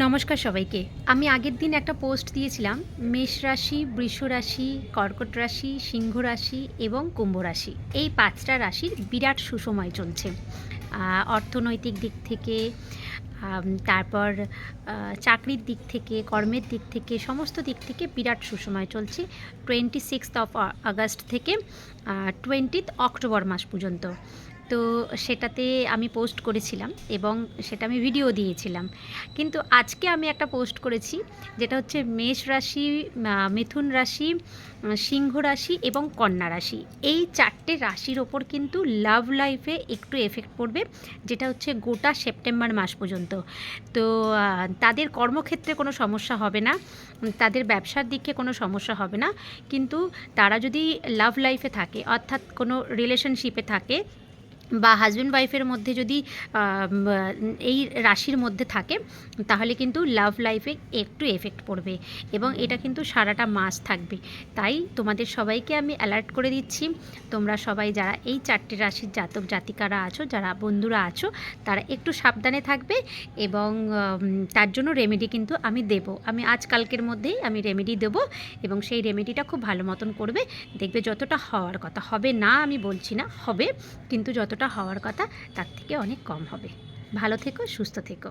নমস্কার সবাইকে। আমি আগের দিন একটা পোস্ট দিয়েছিলাম, মেষ রাশি, বৃষ রাশি, কর্কট রাশি, সিংহ রাশি এবং কুম্ভ রাশি। এই পাঁচটা রাশির বিরাট সুসময় চলছে। অর্থনৈতিক দিক থেকে তারপর চাকরির দিক থেকে, কর্মের দিক থেকে, সমস্ত দিক থেকে বিরাট সুসময় চলছে। টোয়েন্টি সিক্সথ অফ আগস্ট থেকে টোয়েন্টিথ অক্টোবর মাস পর্যন্ত। তো সেটাতে আমি পোস্ট করেছিলাম এবং সেটা আমি ভিডিও দিয়েছিলাম। কিন্তু আজকে আমি একটা পোস্ট করেছি, যেটা হচ্ছে মেষ রাশি মিথুন রাশি সিংহ রাশি এবং কন্যা রাশি। এই চারটে রাশির ওপর কিন্তু লাভ লাইফে একটু এফেক্ট পড়বে, যেটা হচ্ছে গোটা সেপ্টেম্বর মাস পর্যন্ত। তো তাদের কর্মক্ষেত্রে কোনো সমস্যা হবে না, তাদের ব্যবসার দিকে কোনো সমস্যা হবে না। কিন্তু তারা যদি লাভ লাইফে থাকে, অর্থাৎ কোনো রিলেশনশিপে থাকে বা হাজব্যান্ড ওয়াইফের মধ্যে যদি এই রাশির মধ্যে থাকে তাহলে কিন্তু লাভ লাইফে একটু এফেক্ট পড়বে এবং এটা কিন্তু সারাটা মাস থাকবে। তাই তোমাদের সবাইকে আমি অ্যালার্ট করে দিচ্ছি তোমরা সবাই যারা এই চারটে রাশির জাতক জাতিকারা আছো যারা বন্ধুরা আছো তারা একটু সাবধানে থাকবে এবং তার জন্য রেমেডি কিন্তু আমি দেব। আমি আজ কালকের মধ্যেই আমি রেমেডি দেব এবং সেই রেমেডিটা খুব ভালো মতন করবে। দেখবে যতটা হওয়ার কথা। হবে না আমি বলছি না হবে। কিন্তু যতটা হওয়ার কথা তার থেকে অনেক কম হবে। ভালো থেকো সুস্থ থেকো।